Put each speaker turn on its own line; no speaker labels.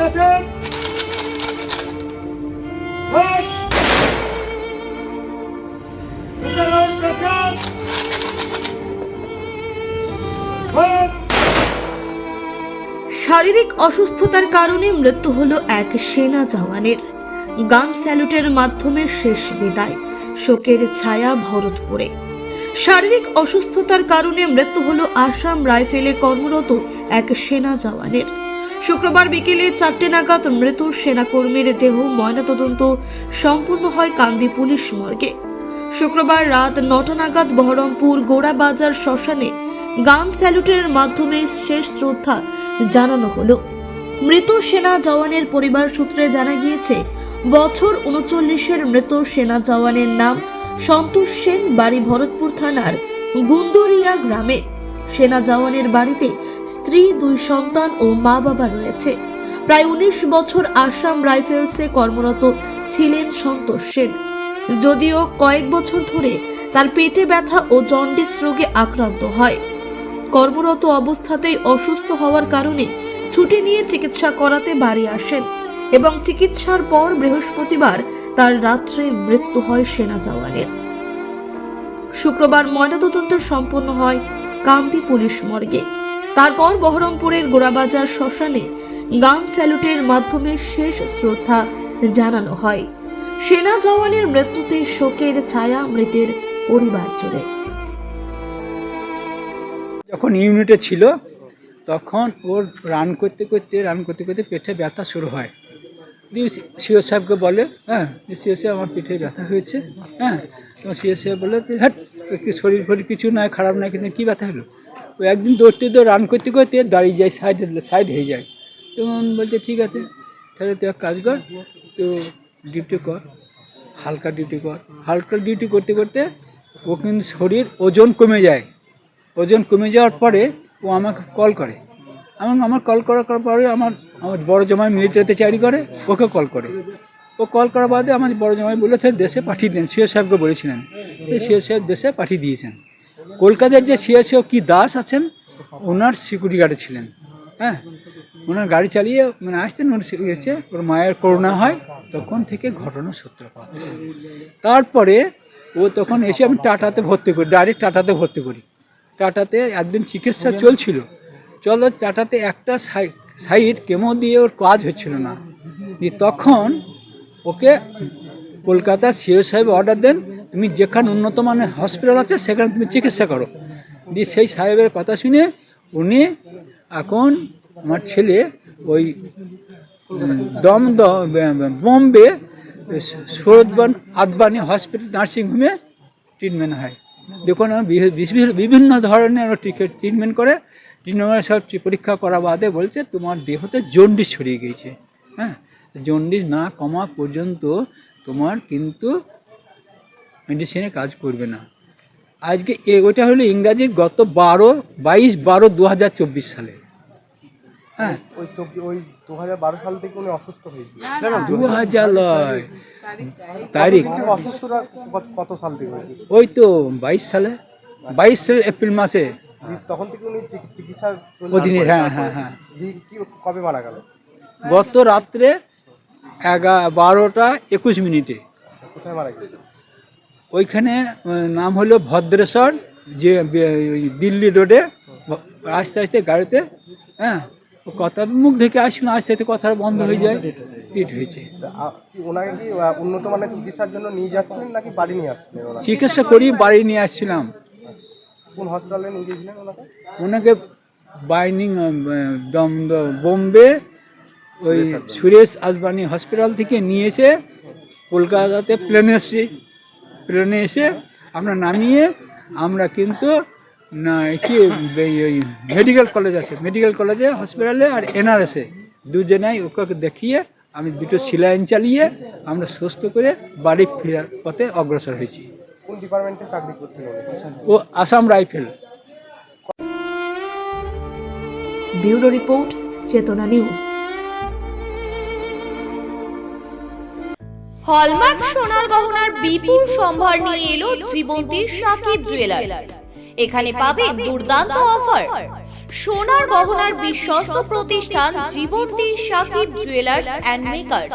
শারীরিক অসুস্থতার কারণে মৃত্যু হলো এক সেনা জওয়ানের। গান স্যালুটের মাধ্যমে শেষ বিদায়, শোকের ছায়া ভরতপুরে। শারীরিক অসুস্থতার কারণে মৃত্যু হলো আসাম রাইফেলে কর্মরত এক সেনা জওয়ানের। শুক্রবার বিকেলে চারটে নাগাদ মৃত সেনাকর্মীর দেহ ময়নাতদন্ত সম্পূর্ণ হয় কান্দি পুলিশ মর্গে। শুক্রবার রাত নটা নাগাদ বহরমপুর গোড়াবাজার শ্মশানে গান স্যালুটের মাধ্যমে শেষ শ্রদ্ধা জানানো হলো। মৃত সেনা জওয়ানের পরিবার সূত্রে জানা গিয়েছে, বছর উনচল্লিশের মৃত সেনা জওয়ানের নাম সন্তোষ সেন, বাড়ি ভরতপুর থানার গুন্দরিয়া গ্রামে। সেনা জওয়ানের বাড়িতে স্ত্রী, দুই সন্তান ও মা বাবা রয়েছে। প্রায় উনিশ বছর আসাম রাইফেলসে কর্মরত ছিলেন সন্তোষ সেন। যদিও কয়েক বছর ধরে তার পেটে ব্যথা ও জন্ডিস রোগে আক্রান্ত হয়। কর্মরত অবস্থাতেই অসুস্থ হওয়ার কারণে ছুটি নিয়ে চিকিৎসা করাতে বাড়ি আসেন এবং চিকিৎসার পর বৃহস্পতিবার তার রাত্রে মৃত্যু হয় সেনা জওয়ানের। শুক্রবার ময়নাতদন্ত সম্পন্ন হয় কান্দি পুলিশ মর্গে। তারপর বহরমপুরের গোড়াবাজার শ্মশানে গান স্যালুটের মাধ্যমে শেষ শ্রদ্ধা জানানো হয়। সেনা জওয়ানের মৃত্যুতে শোকের ছায়া মৃতের পরিবার জুড়ে।
যখন ইউনিটে ছিল, তখন ওর রান করতে করতে, রান করতে করতে পেটে ব্যথা শুরু হয়। দিয়ে সিও সাহেবকে বলে হ্যাঁ সিও সাহেব আমার পিঠে ব্যথা হয়েছে হ্যাঁ তো সিও সাহেব বলে হ্যাট একটু শরীর ফরির কিছু নয় খারাপ নয় কিন্তু কী ব্যথা হলো? ও একদিন দৌড়তে দৌড় রান করতে করতে দাঁড়িয়ে যায়, সাইড সাইড হয়ে যায়। তখন বলছে, ঠিক আছে, তাহলে তুই এক কাজ কর, তো ডিউটি কর, হালকা ডিউটি কর। হালকা ডিউটি করতে করতে ও কিন্তু শরীর ওজন কমে যায়। ওজন কমে যাওয়ার পরে ও আমাকে কল করে। আমার আমার কল করার পরে আমার আমার বড় জামাই মিলিটারিতে চাকরি করে, ওকে কল করে। ও কল করার বাদে আমার বড় জামাই বলল, তাহলে দেশে পাঠিয়ে দেন। সিও সাহেবকে বলেছিলেন। সিও সাহেব দেশে পাঠিয়ে দিয়েছেন। কলকাতার যে সিও কি দাস আছেন, ওনার সিকিউরিটি গার্ডে ছিলেন। হ্যাঁ? ওনার গাড়ি চালিয়ে মানে আসতেন সে- এসে ওর মায়ের করোনা হয়, তখন থেকে ঘটনা সূত্রপাত। তারপরে ও তখন এসে আমি টাটাতে ভর্তি করি ডাইরেক্ট টাটাতে ভর্তি করি। টাটাতে একদিন চিকিৎসা চলছিল। চলো চাটাতে একটা সাই- সাইড কেমো দিয়ে ওর কাজ হচ্ছিল না। তখন ওকে কলকাতা সিও সাহেব অর্ডার দেন, তুমি যেখানে উন্নত মানের হসপিটাল আছে, সেখানে তুমি চিকিৎসা করো। দিয়ে সেই সাহেবের কথা শুনে উনি এখন আমার ছেলে ওই দম বোম্বে সৌরদবান আদবানি হসপিটাল নার্সিংহোমে ট্রিটমেন্ট হয়। দেখুন, বিভিন্ন ধরনের ট্রিটমেন্ট করে। ট্রিটমেন্ট সব পরীক্ষা করা বাদে বলছে তোমার দেহতে জন্ডিস ছড়িয়ে গিয়েছে। হ্যাঁ জন্ডিস না কমা পর্যন্ত তোমার কিন্তু মেডিসিনে কাজ করবে না। আজকে এ- ওটা হলো ইংরাজির গত বারো বাইশ বারো দু হাজার চব্বিশ সালে। হ্যাঁ।
ওই ওই দু হাজার বারো সাল থেকে উনি অসুস্থ হয়েছিল
দু হাজার লয় তারিখ
কত- সাল থেকে
ওই তো বাইশ সালে বাইশ সালের এপ্রিল মাসে।
তখন থেকে উনি চিকিৎসার
অধীনে হ্যাঁ হ্যাঁ হ্যাঁ।
কি কবে মারা গেল?
গত রাত্রে এগা বারোটা একুশ মিনিটে।
কোথায় মারা গেছে
ওইখানে নাম হলো ভদ্রেশ্বর যে দিল্লি রোডে আস্তে আস্তে গাড়িতে হ্যাঁ কথা মুখ ঢেকে আসছিল আস্তে আস্তে কথা বন্ধ হয়ে যায় পিট হয়েছে।
ওনাকে কি উন্নত মানের চিকিৎসার জন্য নিয়ে যাচ্ছিলেন নাকি বাড়ি নিয়ে আসছিলেন
চিকিৎসা করি বাড়ি নিয়ে আসছিলাম।
কোন হসপিটালে নিয়ে গিয়েছিলেন ওনাকে?
ওনাকে বাইনিং বোম্বে ওই সুরেশ আজবানি হসপিটাল থেকে নিয়েছে। কলকাতাতে প্লেনে এসেছি প্লেনে এসে আমরা নামিয়ে আমরা কিন্তু না কি ওই মেডিকেল কলেজ আছে। মেডিকেল কলেজে হসপিটালে আর এনআরএসে দুজনাই ওকে দেখিয়ে আমি দুটো সিলাইন চালিয়ে আমরা সুস্থ করে বাড়ি ফেরার পথে অগ্রসর হয়েছি।
ডিপার্টমেন্টে চাকরি করতেন
ও Assam rifle.
Bureau report Chetana news.
Hallmark সোনার গহনার বিপুল সম্ভার নিয়ে এলো জীবন্তীর সাকিব জুয়েলার্স এখানে পাবেন দুর্দান্ত অফার সোনার গহনার বিশ্বস্ত প্রতিষ্ঠান Jibanti Sakib jewellers and makers